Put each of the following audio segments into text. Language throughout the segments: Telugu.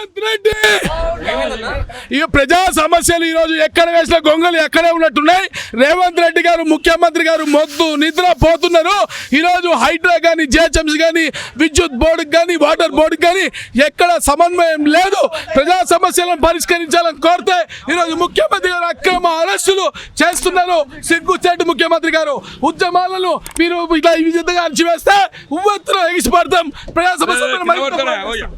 రేవంత్ రెడ్డి! ఈ ప్రజా సమస్యలు ఈ రోజు ఎక్కడ వేసిన గొంగలు ఎక్కడే ఉన్నట్టున్నాయి. రేవంత్ రెడ్డి గారు ముఖ్యమంత్రి గారు మొద్దు నిద్ర పోతున్నారు ఈ రోజు హైడ్రా కానీ జిహెచ్ఎంసీ కానీ విద్యుత్ బోర్డుకి కానీ వాటర్ బోర్డుకి కానీ ఎక్కడ సమన్వయం లేదు. ప్రజా సమస్యలను పరిష్కరించాలని కోరితే ఈ రోజు ముఖ్యమంత్రి గారు అక్రమ అరెస్టులు చేస్తున్నారు సిగ్గుచేటు ముఖ్యమంత్రి గారు. ఉద్యమాలను మీరు ఇట్లా ఈ విధంగా అణచివేస్తే ఉవ్వెత్తున ఎగిసిపడతాం. ప్రజా సమస్యలను మరింత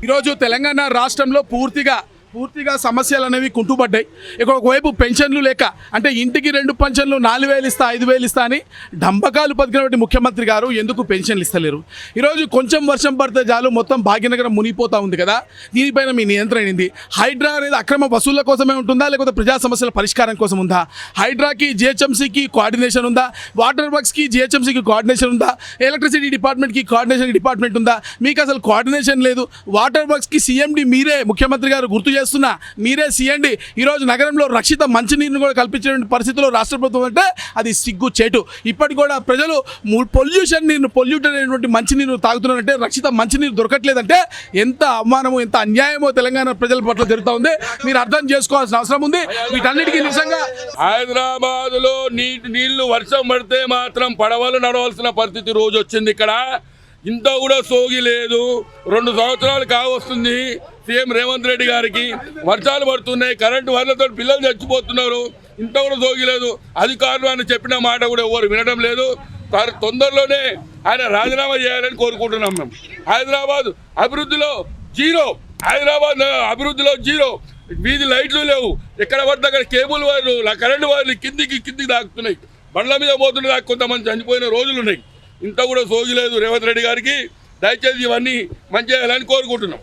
ఈరోజు తెలంగాణ రాష్ట్రంలో పూర్తిగా పూర్తిగా సమస్యలు అనేవి కుంటుపడ్డాయి. ఇక్కడ ఒకవైపు పెన్షన్లు లేక అంటే ఇంటికి రెండు పెన్షన్లు నాలుగు వేలు ఇస్తా ఐదు వేలు ఇస్తా అని డంబకాలు పదికినటువంటి ముఖ్యమంత్రి గారు ఎందుకు పెన్షన్లు ఇస్తలేరు? ఈరోజు కొంచెం వర్షం పడితే చాలు మొత్తం భాగ్యనగరం మునిగిపోతా ఉంది కదా? దీనిపైన మీ నియంత్రణ ఏంది? హైడ్రా అనేది అక్రమ వసూళ్ళ కోసమే ఉంటుందా? లేకపోతే ప్రజా సమస్యల పరిష్కారం కోసం ఉందా? హైడ్రాకి జిహెచ్ఎంసీకి కోఆర్డినేషన్ ఉందా? వాటర్ వర్క్స్కి జిహెచ్ఎంసీకి కోఆర్డినేషన్ ఉందా? ఎలక్ట్రిసిటీ డిపార్ట్మెంట్కి కోఆర్డినేషన్ డిపార్ట్మెంట్ ఉందా? మీకు అసలు కోఆర్డినేషన్ లేదు. వాటర్ వర్క్స్కి సీఎండి మీరే ముఖ్యమంత్రి గారు గుర్తు చేస్తున్నా మీరే సీయండి ఈరోజు నగరంలో రక్షిత మంచినీరును కూడా కల్పించేటువంటి పరిస్థితిలో రాష్ట్ర ప్రభుత్వం అంటే అది సిగ్గు చేటు. ఇప్పటికి కూడా ప్రజలు పొల్యూషన్ నీరు పొల్యూట్ అనేటువంటి మంచినీరు తాగుతున్నారంటే రక్షిత మంచినీరు దొరకట్లేదంటే ఎంత అవమానమో ఎంత అన్యాయమో తెలంగాణ ప్రజల పట్ల జరుగుతూ ఉంది. మీరు అర్థం చేసుకోవాల్సిన అవసరం ఉంది. వీటన్నిటికీ నిజంగా హైదరాబాద్లో నీటి నీళ్ళు వర్షం పడితే మాత్రం పడవలు నడవలసిన పరిస్థితి రోజు వచ్చింది ఇక్కడ. ఇంత కూడా సోగి లేదు. రెండు సంవత్సరాలు కావస్తుంది. సీఎం రేవంత్ రెడ్డి గారికి వర్షాలు పడుతున్నాయి కరెంటు వర్లతో పిల్లలు చచ్చిపోతున్నారు ఇంత కూడా సోగిలేదు అధికారులు అని చెప్పిన మాట కూడా ఎవరు వినడం లేదు. తొందరలోనే ఆయన రాజీనామా చేయాలని కోరుకుంటున్నాం మేము. హైదరాబాద్ అభివృద్ధిలో జీరో. హైదరాబాద్ అభివృద్ధిలో జీరో. వీధి లైట్లు లేవు. ఎక్కడ పడితే అక్కడ కేబుల్ వైర్లు కరెంటు వైర్లు కిందికి కిందికి దాక్కుతున్నాయి. బండ్ల మీద పోతుండే దాకా కొంతమంది చనిపోయిన రోజులు ఉన్నాయి. ఇంత కూడా సోగిలేదు రేవంత్ రెడ్డి గారికి. దయచేసి ఇవన్నీ మంచి చేయాలని కోరుకుంటున్నాం.